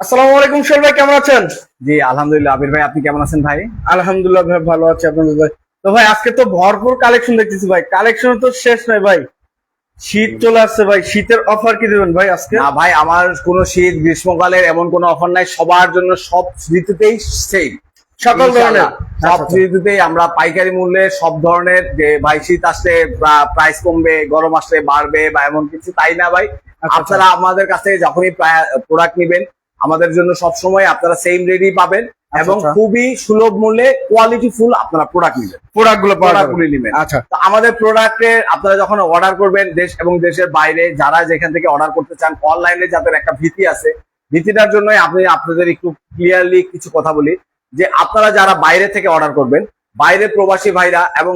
আসসালামু আলাইকুম সোহেল ভাই কেমন আছেন? জি আলহামদুলিল্লাহ। আবির ভাই আপনি কেমন আছেন ভাই? আলহামদুলিল্লাহ ভাই ভালো আছি আপনাদের ভাই। তো ভাই আজকে তো ভরপুর কালেকশন দেখতেছি ভাই। কালেকশন তো শেষ নাই ভাই। শীত চলে আসছে ভাই। শীতের অফার কি দেবেন ভাই আজকে? না ভাই আমার কোনো শীত গ্রীষ্মকালের এমন কোনো অফার নাই। সবার জন্য সব ঋতুতেই সেম সকল ধরনের? সব আচ্ছা, আচ্ছা। ঋতুতেই আমরা পাইকারি মূল্যে সব ধরনের যে ভাই শীত আসলে প্রাইস কমবে গরম আসলে বাড়বে বা এমন কিছু তাই না ভাই। আচ্ছা। আপনারা আমাদের কাছে যখনই প্রোডাক্ট নেবেন আমাদের জন্য সব সময় আপনারা সেম রেডি পাবেন এবং আচ্ছা। খুবই সুলভ মূল্যে কোয়ালিটি ফুল আপনারা প্রোডাক্ট নেবেন প্রোডাক্টগুলো। নেবেন আচ্ছা তো আমাদের প্রোডাক্টে আপনারা যখন অর্ডার করবেন দেশ এবং দেশের বাইরে যারা যেখান থেকে অর্ডার করতে চান অনলাইনে যাদের একটা ভীতি আছে ভীতিটার জন্যই আপনি আপনাদের একটু ক্লিয়ারলি কিছু কথা বলি যে আপনারা যারা বাইরে থেকে অর্ডার করবেন বাইরে প্রবাসী ভাইরা এবং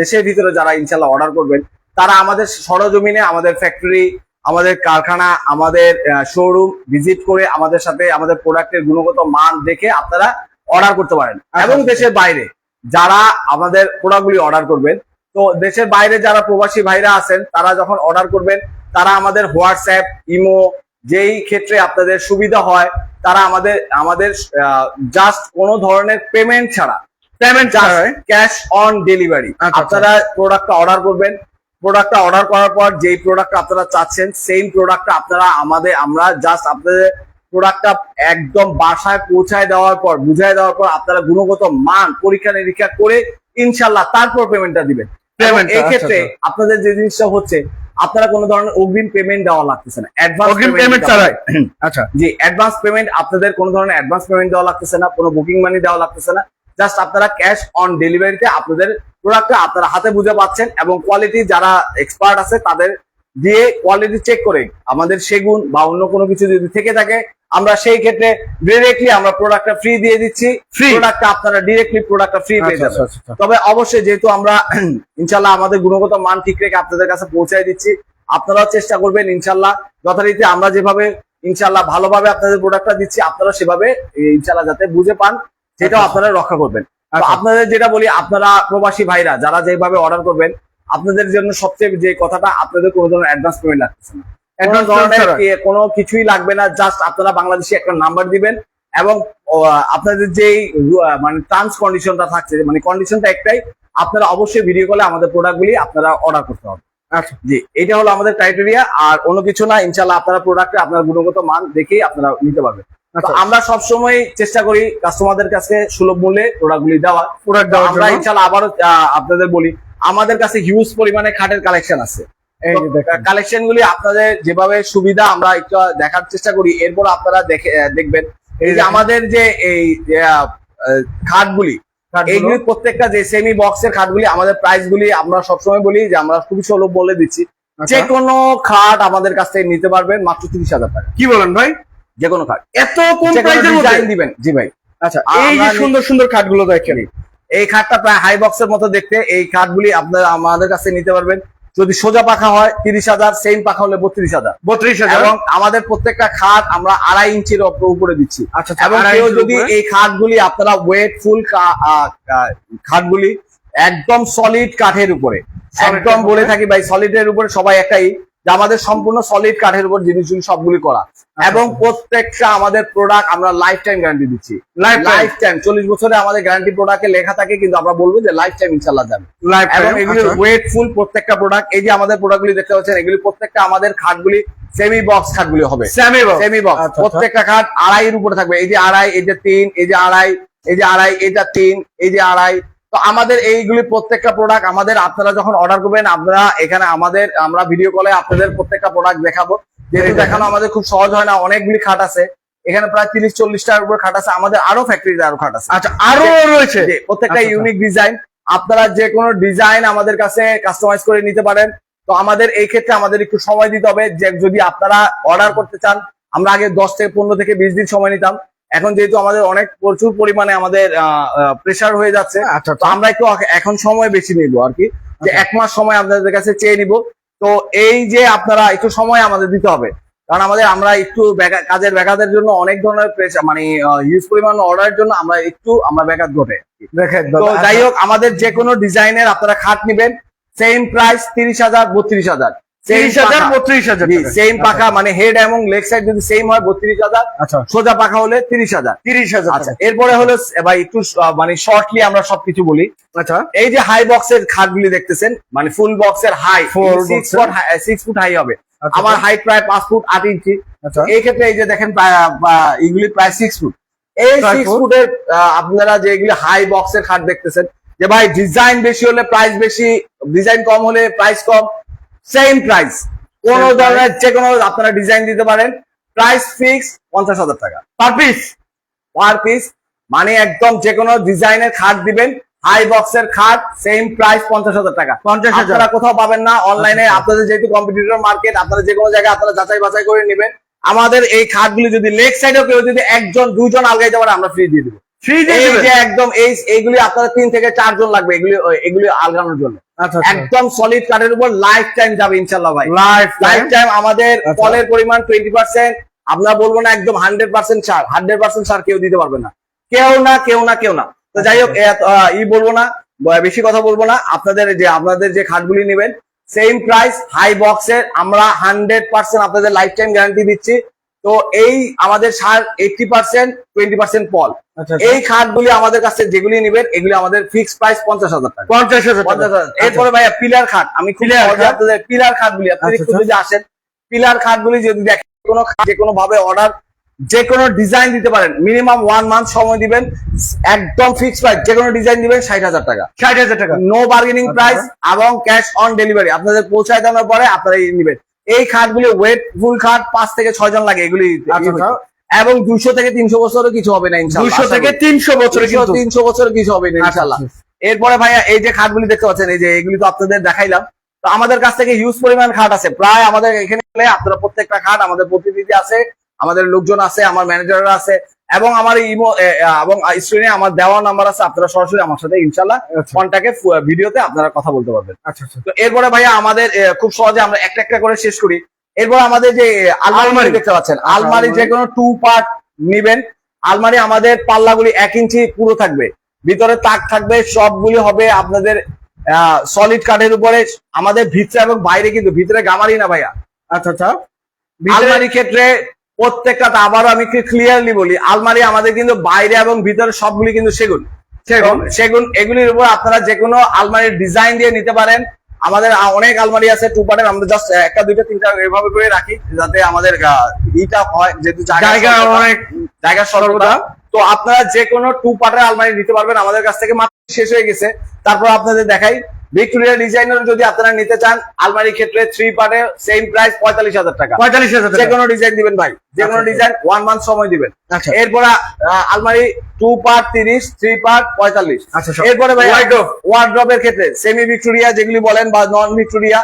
দেশের ভিতরে যারা ইনশাল্লাহ অর্ডার করবেন তারা আমাদের সরজমিনে আমাদের ফ্যাক্টরি আমাদের কারখানা আমাদের শোরুম ভিজিট করে আমাদের সাথে আমাদের প্রোডাক্টের গুণগত মান দেখে আপনারা অর্ডার করতে পারেন। এবং দেশের বাইরে যারা আমাদের প্রোডাক্টগুলি অর্ডার করবেন তো দেশের বাইরে যারা প্রবাসী ভাইরা আছেন তারা যখন অর্ডার করবেন তারা আমাদের হোয়াটসঅ্যাপ ইমো যেই ক্ষেত্রে আপনাদের সুবিধা হয় তারা আমাদের আমাদের জাস্ট কোনো ধরনের পেমেন্ট ছাড়া পেমেন্ট ক্যাশ অন ডেলিভারি আচ্ছা। আপনারা প্রোডাক্টটা অর্ডার করবেন প্রোডাক্টটা অর্ডার করার পর যেই প্রোডাক্টটা আপনারা চাচ্ছেন সেম প্রোডাক্টটা আপনারা আমাদের আমরা জাস্ট আপনাদের প্রোডাক্টটা একদম বাসায় পৌঁছায় দেওয়ার পর বুঝায় দেওয়ার পর আপনারা গুণগত মান পরীক্ষা নিরীক্ষা করে ইনশাল্লাহ তারপর পেমেন্টটা দিবেন। এই আচ্ছা, ক্ষেত্রে আচ্ছা। আপনাদের যে জিনিসটা হচ্ছে আপনারা কোনো ধরনের অগ্রিম পেমেন্ট দেওয়া লাগতেছে না। অ্যাডভান্স অগ্রিম পেমেন্ট ছাড়াই। আচ্ছা। জি অ্যাডভান্স পেমেন্ট আপনাদের কোনো ধরনের অ্যাডভান্স পেমেন্ট দেওয়া লাগতেছে না কোনো বুকিং মানি দেওয়া লাগতেছে না। জাস্ট আপনারা ক্যাশ অন ডেলিভারিতে আপনাদের প্রোডাক্টটা আপনারা হাতে বুঝে পাচ্ছেন এবং কোয়ালিটি যারা এক্সপার্ট আছে তাদের দিয়ে কোয়ালিটি চেক করে আমাদের সেগুন বা অন্য কোনো কিছু যদি থেকে থাকে আমরা সেই ক্ষেত্রে ডিরেক্টলি আমরা প্রোডাক্টটা ফ্রি দিয়ে দিচ্ছি। ফ্রি প্রোডাক্টটা আপনারা ডিরেক্টলি প্রোডাক্টটা ফ্রি পেয়ে আচ্ছা, যাবেন। আচ্ছা, আচ্ছা। তবে অবশ্যই যেহেতু আমরা ইনশাল্লাহ আমাদের গুণগত মান ঠিক রেখে আপনাদের কাছে পৌঁছায় দিচ্ছি আপনারাও চেষ্টা করবেন ইনশাল্লাহ যথারীতি আমরা যেভাবে ইনশাল্লাহ ভালোভাবে আপনাদের প্রোডাক্টটা দিচ্ছি আপনারা সেভাবে ইনশাল্লাহ যাতে বুঝে পান। সেটাও আচ্ছা। আপনারা রক্ষা করবেন। আচ্ছা। আপনাদের যেটা বলি আপনারা প্রবাসী ভাইরা যারা যেভাবে অর্ডার করবেন আপনাদের জন্য সবচেয়ে যে কথাটা আপনাদের কোনো ধরনের অ্যাডভান্স পেমেন্ট লাগতেছে না। কোনো কিছুই লাগবে না জাস্ট আপনারা বাংলাদেশে একটা নাম্বার দিবেন এবং আপনাদের যেই মানে টার্মস কন্ডিশনটা থাকছে মানে কন্ডিশনটা একটাই আপনারা অবশ্যই ভিডিও কলে আমাদের প্রোডাক্টগুলি আপনারা অর্ডার করতে হবে। আচ্ছা। জি এটা হলো আমাদের ক্রাইটেরিয়া আর অন্য কিছু না ইনশাল্লাহ আপনারা প্রোডাক্টে আপনার গুণগত মান দেখেই আপনারা নিতে পারবেন। আচ্ছা। আমরা সবসময় চেষ্টা করি কাস্টমারদের কাছে সুলভ মূল্যে প্রোডাক্টগুলি দেওয়ার। প্রোডাক্ট দেওয়ার আমরা জন্য। ইনশাল্লাহ আবারও আপনাদের বলি আমাদের কাছে হিউজ পরিমাণে খাটের কালেকশন আছে। কালেকশন গুলি আপনাদের যেভাবে সুবিধা আমরা একটু দেখার চেষ্টা করি এরপর আপনারা দেখে দেখবেন। এই যে আমাদের যে এই খাটগুলি এইগুলি প্রত্যেকটা যে সেমি বক্সের খাটগুলি আমাদের প্রাইস গুলি আমরা সবসময় বলি যে আমরা খুবই সুলভ বলে দিচ্ছি। আচ্ছা। যে কোনো খাট আমাদের কাছ থেকে নিতে পারবেন মাত্র তিরিশ হাজার টাকা। কি বলেন ভাই? যে কোনো খাট এত কম প্রাইসের মধ্যে? ডিজাইন দিবেন। জি ভাই। আচ্ছা এই যে সুন্দর সুন্দর খাটগুলো দেখেন। এই খাটটা প্রায় হাই বক্সের মতো দেখতে। এই খাটগুলি আপনারা আমাদের কাছে নিতে পারবেন। যদি সোজা পাখা হয় তিরিশ হাজার সেম পাখা হলে বত্রিশ হাজার। বত্রিশ হাজার? এবং আমাদের প্রত্যেকটা খাট আমরা আড়াই ইঞ্চির উপরে দিচ্ছি। আচ্ছা আচ্ছা, এবং কেউ যদি। এই খাটগুলি আপনারা ওয়েট ফুল খাটগুলি একদম সলিড কাঠের উপরে। একদম বলে? থাকি ভাই সলিডের উপরে সবাই একটাই। যে আমাদের সম্পূর্ণ সলিড কাঠের উপর জিনিসগুলি সবগুলি করা। আচ্ছা, এবং প্রত্যেকটা আমাদের প্রোডাক্ট আমরা লাইফ টাইম গ্যারান্টি দিচ্ছি। লাইফ টাইম চল্লিশ বছরে আমাদের গ্যারান্টি প্রোডাক্টে লেখা থাকে কিন্তু আমরা বলব যে লাইফ টাইম ইনশাল্লাহ যাবে এবং এগুলি ওয়েট ফুল প্রত্যেকটা প্রোডাক্ট এই যে আমাদের প্রোডাক্টগুলি দেখতে পাচ্ছেন এগুলি প্রত্যেকটা আমাদের খাটগুলি সেমি বক্স খাটগুলি হবে। স্যামি বক্স সেমি বক্স আচ্ছা, আচ্ছা। প্রত্যেকটা খাট আড়াইয়ের উপরে থাকবে। এই যে আড়াই এই যে তিন এই যে আড়াই এই যে আড়াই এটা তিন এই যে আড়াই তো আমাদের এইগুলি প্রত্যেকটা প্রোডাক্ট আমাদের আপনারা যখন অর্ডার করবেন আপনারা এখানে আমাদের আমরা ভিডিও কলে আপনাদের প্রত্যেকটা প্রোডাক্ট দেখাবো। যেহেতু দেখানো আমাদের খুব সহজ হয় না অনেকগুলি খাট আছে। এখানে প্রায় তিরিশ চল্লিশটার উপর খাট আছে। আমাদের আরও ফ্যাক্টরিতে আরও খাট আছে। আচ্ছা আরও রয়েছে? প্রত্যেকটা আচ্ছা, আচ্ছা। ইউনিক ডিজাইন আপনারা যে কোনো ডিজাইন আমাদের কাছে কাস্টমাইজ করে নিতে পারেন। তো আমাদের এই ক্ষেত্রে আমাদের একটু সময় দিতে হবে। যে যদি আপনারা অর্ডার করতে চান আমরা আগে দশ থেকে পনেরো থেকে বিশ দিন সময় নিতাম। এখন যেহেতু আমাদের অনেক প্রচুর পরিমাণে আমাদের প্রেসার হয়ে যাচ্ছে আচ্ছা তো আমরা একটু এখন সময় বেশি নিব আর কি। যে আচ্ছা। এক মাস সময় আপনাদের কাছে চেয়ে নিব। তো এই যে আপনারা একটু সময় আমাদের দিতে হবে কারণ আমাদের আমরা একটু কাজের ব্যাঘাতের জন্য অনেক ধরনের মানে হিউজ পরিমাণ অর্ডারের জন্য আমরা একটু আমরা ব্যাঘাত ঘটে। তো যাই হোক আমাদের যে কোনো ডিজাইনের আপনারা খাট নেবেন সেম প্রাইস তিরিশ হাজার বত্রিশ হাজার। সেম পাখা। মানে হেড এবং লেগ সাইড যদি সেম হয় বত্রিশ হাজার। আচ্ছা। সোজা পাখা হলে তিরিশ হাজার। তিরিশ হাজার আচ্ছা এরপরে হলো ভাই একটু মানে শর্টলি আমরা সবকিছু বলি। আচ্ছা। এই যে হাই বক্সের খাটগুলি দেখতেছেন মানে ফুল বক্সের high six foot six foot high হবে। আচ্ছা, আমার হাইট প্রায় পাঁচ ফুট আট ইঞ্চি। আচ্ছা। এই ক্ষেত্রে এই যে দেখেন এগুলি প্রায় সিক্স ফুট এই সিক্স। ফুটের আপনারা যে এগুলি হাই বক্সের খাট দেখতেছেন যে ভাই ডিজাইন বেশি হলে প্রাইস বেশি ডিজাইন কম হলে প্রাইস কম। সেম প্রাইস কোন ধরনের যে কোনো আপনারা ডিজাইন দিতে পারেন প্রাইস ফিক্স পঞ্চাশ হাজার টাকা। পার পিস পার পিস মানে একদম যে কোনো ডিজাইনের খাট দিবেন হাই বক্সের খাট সেম প্রাইস পঞ্চাশ হাজার টাকা। পঞ্চাশ হাজার। কোথাও পাবেন না অনলাইনে আচ্ছা। আপনাদের যেহেতু কম্পিটিটর মার্কেট আপনারা যে কোনো জায়গায় আপনারা যাচাই বাছাই করে নেবেন। আমাদের এই খাটগুলি যদি লেগ সাইডেও কেউ যদি একজন দুজন আলগাই যাবেন আমরা ফ্রি দিয়ে দিব। একদম এই এইগুলি আপনারা তিন থেকে চারজন লাগবে এগুলি এগুলি আলগানোর জন্য। আচ্ছা একদম সলিড কাঠের উপর লাইফ টাইম যাবে ইনশাল্লাহ ভাই। লাইফ লাইফ টাইম আমাদের আচ্ছা। ফলের পরিমাণ টোয়েন্টি পার্সেন্ট আমরা বলব না একদম hundred percent sir. Hundred percent sir কেউ দিতে পারবে না। কেউ না কেউ না কেউ না। তো যাই হোক ই বলব না বেশি কথা বলব না। আপনাদের যে আপনাদের যে খাটগুলি নেবেন সেম প্রাইস হাই বক্সের আমরা হান্ড্রেড পার্সেন্ট আপনাদের লাইফ টাইম গ্যারান্টি দিচ্ছি। তো এই আমাদের sir eighty percent twenty percent আচ্ছা এই খাটগুলি আমাদের কাছে যেগুলি নিবেন এগুলি আমাদের ফিক্সড প্রাইস পঞ্চাশ হাজার টাকা পঞ্চাশ হাজার পঞ্চাশ হাজার। এরপরে ভাইয়া পিলার খাট আমি? আপনাদের পিলার খাট গুলি আপনি আচ্ছা, একটু আচ্ছা। যদি আসেন পিলার খাট গুলি যদি দেখেন কোনো যে কোনো ভাবে অর্ডার যে কোনো ডিজাইন দিতে পারেন মিনিমাম ওয়ান মান্থ সময় দিবেন একদম ফিক্স প্রাইস যে কোনো ডিজাইন দিবেন ষাট হাজার টাকা ষাট হাজার টাকা নো বার্গেনিং আচ্ছা। প্রাইস এবং ক্যাশ অন ডেলিভারি আপনাদের পৌঁছায় দেওয়ার পরে আপনারা নেবেন এই খাটগুলি ওয়েট ফুল খাট পাঁচ থেকে ছয় জন লাগে এগুলি আচ্ছা আচ্ছা। এবং দুশো থেকে তিনশো বছরও কিছু হবে না ইনশাল্লাহ দুশো থেকে তিনশো বছর তিনশো বছর কিছু হবে না ইনশাল্লাহ। আচ্ছা, এরপরে ভাইয়া এই যে খাটগুলি দেখতে পাচ্ছেন এই যে এগুলি তো আপনাদের দেখাইলাম। তো আমাদের কাছ থেকে হিউজ পরিমাণ খাট আছে। প্রায় আমাদের এখানে আপনারা প্রত্যেকটা খাট আমাদের প্রতিনিধি আছে আমাদের লোকজন আছে আমার ম্যানেজাররা আছে। এবং আমার ইমো এবং স্ক্রিনে আমার দেওয়া নাম্বার আছে আপনারা সরাসরি আমার সাথে ইনশাল্লাহ ফোনটাকে ভিডিওতে আপনারা কথা বলতে পারবেন। আচ্ছা আচ্ছা। তো এরপরে ভাইয়া আমাদের খুব সহজে আমরা একটা একটা করে শেষ করি। এরপর আমাদের যে আলমারি। দেখতে পাচ্ছেন আচ্ছা, আলমারি। যে কোনো টু পার্ট নিবেন। আলমারি আমাদের পাল্লাগুলি এক ইঞ্চি পুরো থাকবে। ভিতরে তাক থাকবে সবগুলি হবে আপনাদের সলিড কাঠের উপরে। আমাদের ভিতরে এবং বাইরে কিন্তু ভিতরে গামারি না ভাইয়া। আচ্ছা আচ্ছা। আলমারি ক্ষেত্রে প্রত্যেকটা তো আবারও আমি ক্লিয়ারলি বলি আলমারি আমাদের কিন্তু বাইরে এবং ভিতরে সবগুলি কিন্তু সেগুন। সেগুন। সেগুন এগুলির উপর আপনারা যে কোনো আলমারির ডিজাইন দিয়ে নিতে পারেন। আমাদের অনেক আলমারি আছে টু পার্টের আমরা জাস্ট একটা দুইটা তিনটা এভাবে করে রাখি যাতে আমাদের ইটা হয় যেহেতু জায়গা অনেক জায়গা সর্বদা। তো আপনারা যে কোনো টু পার্টের আলমারি নিতে পারবেন আমাদের কাছ থেকে মাত্র শেষ হয়ে গেছে। তারপর আপনাদের দেখাই ভিক্টোরিয়া ডিজাইনার যদি আপনারা নিতে চান আলমারি ক্ষেত্রে থ্রি পার্টে সেম প্রাইস পঁয়তাল্লিশ হাজার টাকা। পঁয়তাল্লিশ হাজার যে কোনো ডিজাইন দিবেন ভাই যে কোনো। ডিজাইন ওয়ান মান্থ সময় দিবেন। আচ্ছা। এরপর আলমারি টু পার্ট তিরিশ থ্রি পার্ট পঁয়তাল্লিশ। আচ্ছা এরপরে ভাই। ওয়ার্ড্রপের ক্ষেত্রে সেমি ভিক্টোরিয়া যেগুলি বলেন বা নন ভিক্টোরিয়া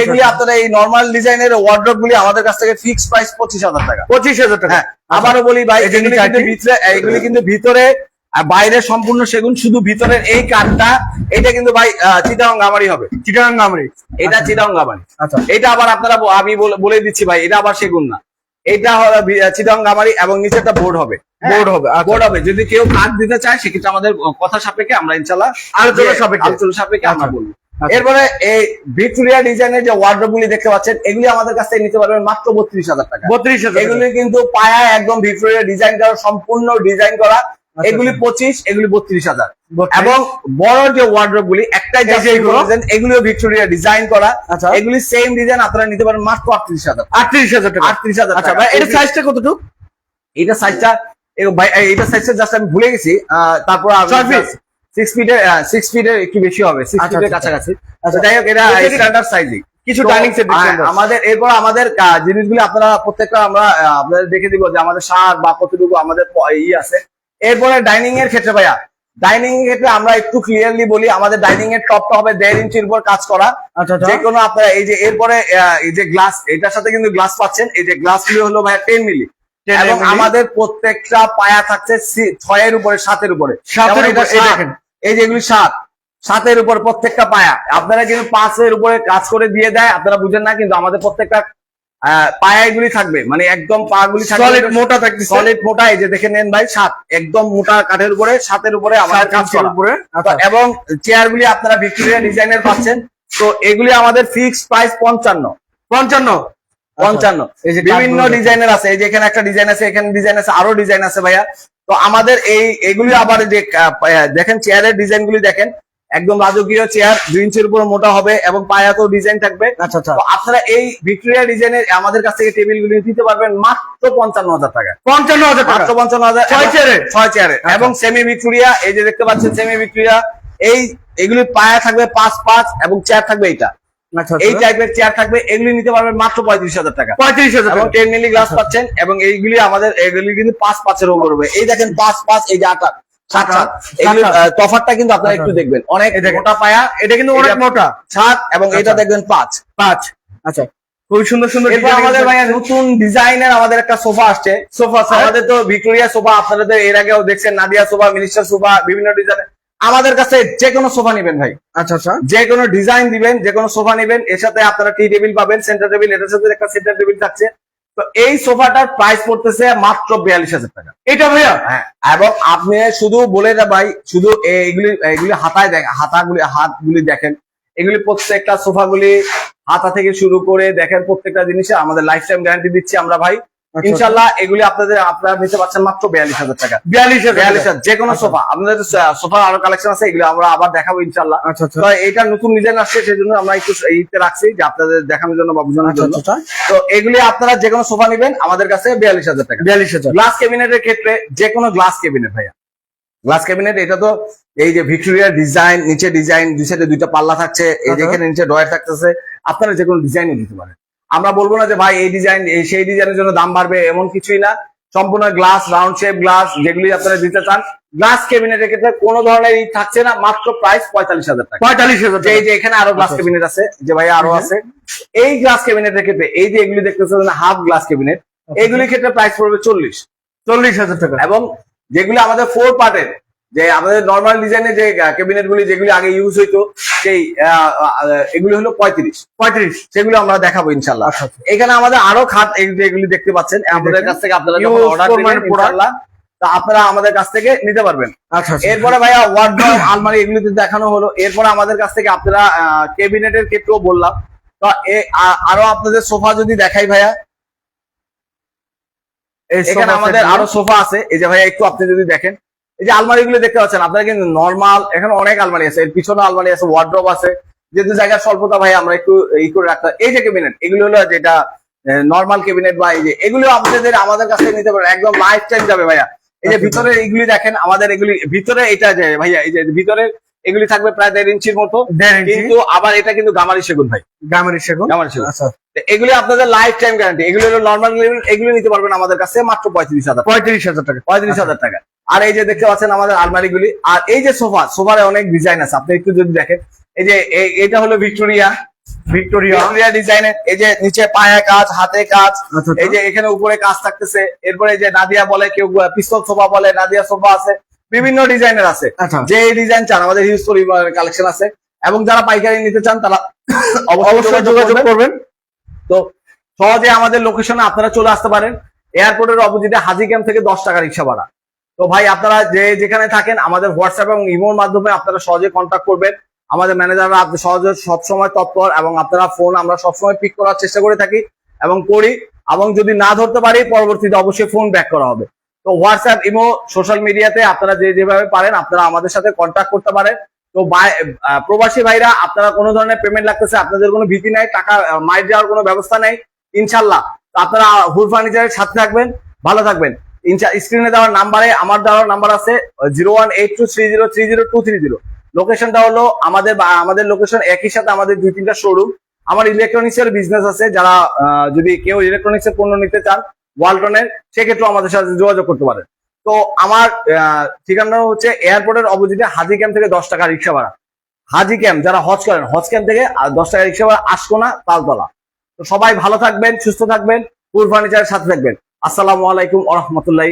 এগুলি আচ্ছা। আপনারা এই নর্মাল ডিজাইনের ওয়ার্ড্রপ গুলি আমাদের কাছ থেকে ফিক্সড প্রাইস পঁচিশ হাজার টাকা। পঁচিশ হাজার টাকা। হ্যাঁ আবারও বলি ভাই এগুলি কিন্তু ভিতরে এগুলি কিন্তু ভিতরে আর বাইরে সম্পূর্ণ সেগুন শুধু ভিতরের এই কাঠটা এটা কিন্তু ভাই চিটাং গামারি হবে। চিটাগাং আমরি এটা চিটাং গামারি আচ্ছা। এটা আবার আপনারা আমি বলে- দিচ্ছি ভাই এটা আবার সেগুন না। এটা আহ, এবং নিচে একটা বোর্ড হবে। বোর্ড হবে আচ্ছা। বোর্ড হবে। যদি কেউ কাঠ দিতে চায় সেক্ষেত্রে আমাদের কথা সাপেক্ষে আমরা ইনশাল্লাহ আলোচনা সাপেক্ষে। আলোচনা সাপেক্ষে আমরা আচ্ছা। বলব। আচ্ছা। এরপরে এই ভিক্টোরিয়া ডিজাইনের যে ওয়ার্ড্রপ গুলি দেখতে পাচ্ছেন এগুলি আমাদের কাছ থেকে নিতে পারবেন মাত্র বত্রিশ হাজার টাকা। বত্রিশ হাজার এগুলি কিন্তু পায়া একদম ভিক্টোরিয়া ডিজাইন করা সম্পূর্ণ ডিজাইন করা। এগুলি পঁচিশ এগুলি বত্রিশ হাজার। এবং বড় যে ওয়ার্ড্রপ গুলি একটাই এগুলিও ভিক্টোরিয়া ডিজাইন করা। আচ্ছা। এগুলি সেম ডিজাইন আপনারা নিতে পারেন মাত্র আটত্রিশ হাজার আটত্রিশ হাজার টাকা। আটত্রিশ হাজার আচ্ছা ভাই এটা সাইজটা কতটুকু? এটা সাইজটা এটা সাইজটা জাস্ট আমি ভুলে গেছি। তারপর সিক্স ফিটের সিক্স ফিটের একটু বেশি হবে। সিক্স আচ্ছা, ফিটের আচ্ছা, কাছাকাছি। আচ্ছা। যাই হোক এটা স্ট্যান্ডার্ড সাইজিং কিছু ডাইনিং সেট আমাদের এরপর আমাদের জিনিসগুলো আপনারা প্রত্যেকটা আমরা আপনাদের দেখে দিব যে আমাদের সার বা কতটুকু আমাদের ই আছে। এরপরে ডাইনিং এর ক্ষেত্রে ভাইয়া ডাইনিং এর ক্ষেত্রে আমরা একটু ক্লিয়ারলি বলি আমাদের ডাইনিং এর টপটা হবে দেড় ইঞ্চির উপর কাজ করা। আচ্ছা আচ্ছা। যে কোনো আপনারা এই যে এরপরে এই যে গ্লাস এটার সাথে কিন্তু গ্লাস পাচ্ছেন এই যে গ্লাসগুলো হলো ভাইয়া টেন মিলি এবং আমাদের প্রত্যেকটা পায়া থাকছে ছয়ের উপরে সাতের উপরে। এই যেগুলি সাত। সাতের উপর প্রত্যেকটা পায়া। আপনারা কিন্তু পাঁচের উপরে কাজ করে দিয়ে দেয় আপনারা বুঝেন না কিন্তু আমাদের প্রত্যেকটা আহ, পায়া এগুলি থাকবে মানে একদম পা গুলি সলিড মোটা থাকতেছে। সলিড মোটা এই যে দেখে নেন ভাই সাত। একদম মোটা কাঠের উপরে সাতের উপরে আমাদের কাজ করা। উপরে আচ্ছা। এবং চেয়ার গুলি আপনারা ভিক্টোরিয়া ডিজাইনের পাচ্ছেন। তো এগুলি আমাদের ফিক্স প্রাইস পঞ্চান্ন। পঞ্চান্ন। পঞ্চান্ন। এই যে বিভিন্ন ডিজাইনের আছে এই যে এখানে একটা ডিজাইন আছে এখানে ডিজাইন আছে আরও ডিজাইন আছে ভাইয়া। তো আমাদের এই এগুলি আবার যে দেখেন চেয়ারের ডিজাইন গুলি দেখেন। একদম রাজকীয় চেয়ার দুই ইঞ্চির উপর মোটা হবে এবং পায়াতেও ডিজাইন থাকবে। আচ্ছা আচ্ছা। আপনারা এই ভিক্টোরিয়া ডিজাইনের আমাদের কাছ থেকে টেবিল গুলি নিতে পারবেন মাত্র পঞ্চান্ন হাজার টাকা। পঞ্চান্ন হাজার মাত্র পঞ্চান্ন হাজার ছয় চেয়ারের? ছয় চেয়ারের আচ্ছা। এবং সেমি ভিক্টোরিয়া এই যে দেখতে পাচ্ছেন সেমি ভিক্টোরিয়া এই এগুলি পায়া থাকবে পাঁচ পাঁচ এবং চেয়ার থাকবে এইটা। আচ্ছা এই টাইপের চেয়ার থাকবে এগুলি নিতে পারবেন মাত্র পঁয়ত্রিশ হাজার টাকা। পঁয়ত্রিশ হাজার এবং টেন মিলি গ্লাস পাচ্ছেন এবং এইগুলি আমাদের এগুলি কিন্তু পাঁচ পাঁচের উপর হবে। এই দেখেন পাঁচ পাঁচ এই যে আটা। সাত সাত এগুলি সাত। আহ, তফাৎটা কিন্তু আপনারা। একটু দেখবেন। অনেক মোটা পায়া এটা কিন্তু অনেক মোটা। সাত এবং এটা। দেখবেন পাঁচ। পাঁচ। আচ্ছা। খুবই সুন্দর সুন্দর আমাদের ভাইয়া নতুন ডিজাইনের আমাদের একটা সোফা আসছে। সোফা আমাদের তো ভিক্টোরিয়া সোফা আপনারা তো এর আগেও দেখছেন নাদিয়া সোফা মিনিস্টার সোফা বিভিন্ন ডিজাইনের আমাদের কাছে যে কোনো সোফা নেবেন ভাই। আচ্ছা আচ্ছা। যে কোনো ডিজাইন দিবেন যে কোনো সোফা নেবেন। এর সাথে আপনারা টি টেবিল পাবেন সেন্টার টেবিল এটার সাথে একটা সেন্টার টেবিল থাকছে। তো এই সোফাটার প্রাইস পড়তেছে মাত্র বিয়াল্লিশ হাজার টাকা। এটা ভাইয়া? হ্যাঁ এবং আপনি শুধু বলে না ভাই, শুধু এইগুলি এইগুলি হাতায় দেখ হাতাগুলি, হাতগুলি দেখেন। এগুলি প্রত্যেকটা সোফাগুলি হাতা থেকে শুরু করে দেখেন প্রত্যেকটা জিনিসে আমাদের লাইফ টাইম গ্যারান্টি দিচ্ছি আমরা ভাই। ইনশাল্লাহ এগুলি আপনাদের আপনারা নিতে পারছেন মাত্র বিয়াল্লিশ হাজার টাকা। বিয়াল্লিশ বিয়াল্লিশ হাজার যে কোনো সোফা। আপনাদের সোফার আরও কালেকশন আছে এগুলো আমরা আবার দেখাবো ইনশাল্লাহ আচ্ছা আচ্ছা। তো এটা নতুন ডিজাইন আসছে সেই জন্য আমরা একটু এইতে রাখছি যে আপনাদের দেখানোর জন্য বা বোঝানোর আচ্ছা জন্য। আচ্ছা তো এগুলি আপনারা যে কোনো সোফা নেবেন আমাদের কাছে বিয়াল্লিশ হাজার টাকা। বিয়াল্লিশ হাজার। গ্লাস ক্যাবিনেটের ক্ষেত্রে যে কোনো গ্লাস ক্যাবিনেট ভাইয়া। গ্লাস ক্যাবিনেট এটা তো এই যে ভিক্টোরিয়ার ডিজাইন নিচে ডিজাইন দুই সাইডে দুইটা পাল্লা থাকছে এই আচ্ছা। যেখানে নিচে ডয়ার থাকতেছে আপনারা যে কোনো ডিজাইনই দিতে পারেন। আমরা বলব না যে ভাই এই ডিজাইন সেই ডিজাইনের জন্য দাম বাড়বে এমন কিছুই না। সম্পূর্ণ গ্লাস রাউন্ড শেপ গ্লাস যেগুলি আপনারা দিতে চান গ্লাস ক্যাবিনেটের ক্ষেত্রে কোনো ধরনের ই থাকছে না মাত্র প্রাইস পঁয়তাল্লিশ হাজার টাকা। পঁয়তাল্লিশ হাজার এই যে এখানে আরও গ্লাস আচ্ছা। ক্যাবিনেট আছে যে ভাই আরও আছে। এই গ্লাস ক্যাবিনেটের ক্ষেত্রে এই যে এগুলি দেখতেছেন হাফ গ্লাস ক্যাবিনেট এগুলির ক্ষেত্রে প্রাইস পড়বে চল্লিশ। চল্লিশ হাজার টাকা। এবং যেগুলি আমাদের ফোর পার্টের যে আমাদের নর্মাল ডিজাইনের যে ক্যাবিনেট গুলি যেগুলি আগে ইউজ হইতো সেই এগুলি হলো পঁয়ত্রিশ। পঁয়ত্রিশ। সেগুলো আমরা দেখাবো ইনশাল্লাহ আচ্ছা আচ্ছা। এখানে আমাদের আরও খাত এগুলি দেখতে পাচ্ছেন আমাদের কাছ থেকে আপনারা অর্ডার তা আপনারা আমাদের কাছ থেকে নিতে পারবেন। আচ্ছা এরপরে ভাইয়া ওয়ার্ড্রপ আলমারি এগুলিতে দেখানো হলো। এরপরে আমাদের কাছ থেকে আপনারা ক্যাবিনেটের ক্ষেত্রেও বললাম। তো আরও আপনাদের সোফা যদি দেখাই ভাইয়া। এখানে আমাদের আরও সোফা আছে। এই যে ভাইয়া একটু আপনি যদি দেখেন। এই যে আলমারিগুলো দেখতে পাচ্ছেন আপনারা কিন্তু নর্মাল এখানে অনেক আলমারি আছে। এর পিছনে আলমারি আছে ওয়ার্ড্রপ আছে। যেহেতু জায়গার স্বল্পতা ভাই আমরা একটু ই করে রাখতাম এই যে ক্যাবিনেট এগুলো হলো যেটা নর্মাল ক্যাবিনেট বা এই যে এগুলো আপনাদের আমাদের কাছে থেকে নিতে পারেন। একদম লাইফ টাইম যাবে ভাইয়া। এই যে আচ্ছা। ভিতরে এগুলি দেখেন আমাদের এগুলি ভিতরে এটা যে ভাইয়া এই যে ভিতরে এগুলি থাকবে প্রায় দেড় ইঞ্চির মতো। কিন্তু আবার এটা কিন্তু গামারি সেগুন ভাই। গামের সেগুন? গামারি সেগুন। আচ্ছা। এগুলি আপনাদের লাইফ টাইম গ্যারান্টি এগুলো হলো নর্মাল এগুলো নিতে পারবেন আমাদের কাছে মাত্র পঁয়ত্রিশ হাজার পঁয়ত্রিশ হাজার টাকা। পঁয়ত্রিশ হাজার টাকা। আর এই যে দেখতে পাচ্ছেন আমাদের আলমারি গুলি আর এই যে সোফা সোফারে অনেক ডিজাইন আছে। আপনি একটু যদি দেখেন এই যে এটা হলো ভিক্টোরিয়া। ভিক্টোরিয়া। ভিক্টোরিয়া ডিজাইনের এই যে নিচে পায়ে কাজ হাতে কাজ। আচ্ছা এই যে এখানে উপরে কাজ থাকতেছে। এরপরে এই যে নাদিয়া বলে কেউ পিস্তল সোফা বলে নাদিয়া সোফা আছে। বিভিন্ন ডিজাইনের আছে। আচ্ছা। যে ডিজাইন চান আমাদের হিউজ পরিমাণের কালেকশন আছে। এবং যারা পাইকারি নিতে চান তারা অবশ্যই যোগাযোগ করবেন। তো সহজে আমাদের লোকেশনে আপনারা চলে আসতে পারেন। এয়ারপোর্টের অপোজিটে হাজি ক্যাম্প থেকে দশ টাকা রিক্সা ভাড়া। তো ভাই আপনারা যে যেখানে থাকেন আমাদের হোয়াটসঅ্যাপ এবং ইমোর মাধ্যমে আপনারা সহজে কন্ট্যাক্ট করবেন। আমাদের ম্যানেজাররা আপনি সহজে সবসময় তৎপর এবং আপনারা ফোন আমরা সবসময় পিক করার চেষ্টা করে থাকি এবং করি। এবং যদি না ধরতে পারি পরবর্তীতে অবশ্যই ফোন ব্যাক করা হবে। তো হোয়াটসঅ্যাপ ইমো সোশ্যাল মিডিয়াতে আপনারা যে যেভাবে পারেন, আপনারা আমাদের সাথে কন্ট্যাক্ট করতে পারেন। তো প্রবাসী ভাইরা, আপনারা কোনো ধরনের পেমেন্ট লাগতেছে, আপনাদের কোনো ভীতি নাই, টাকা মাইর দেওয়ার কোনো ব্যবস্থা নেই ইনশাল্লাহ আপনারা হুল ফার্নিচারের সাথে থাকবেন, ভালো থাকবেন। স্ক্রিনে দেওয়ার নাম্বারে আমার দেওয়ার নাম্বার আছে zero one eight two three zero three zero two three zero লোকেশনটা হলো আমাদের আমাদের লোকেশন একই সাথে আমাদের দুই তিনটা শোরুম আমার ইলেকট্রনিক্স এর বিজনেস আছে, যারা যদি কেউ ইলেকট্রনিক্স এর পণ্য নিতে চান ওয়ালটনের, সেক্ষেত্রেও আমাদের সাথে যোগাযোগ করতে পারে তো আমার ঠিকানা হচ্ছে এয়ারপোর্টের অপোজিটে হাজি ক্যাম্প থেকে দশ টাকা রিক্সা ভাড়া। হাজি ক্যাম্প, যারা হজ করেন, হজ ক্যাম্প থেকে দশ টাকা রিক্সা ভাড়া আসকোনা তালতলা। তো সবাই ভালো থাকবেন, সুস্থ থাকবেন, ফুল ফার্নিচারের সাথে থাকবেন। আসসালামু আলাইকুম আ রহমতুল্লাহ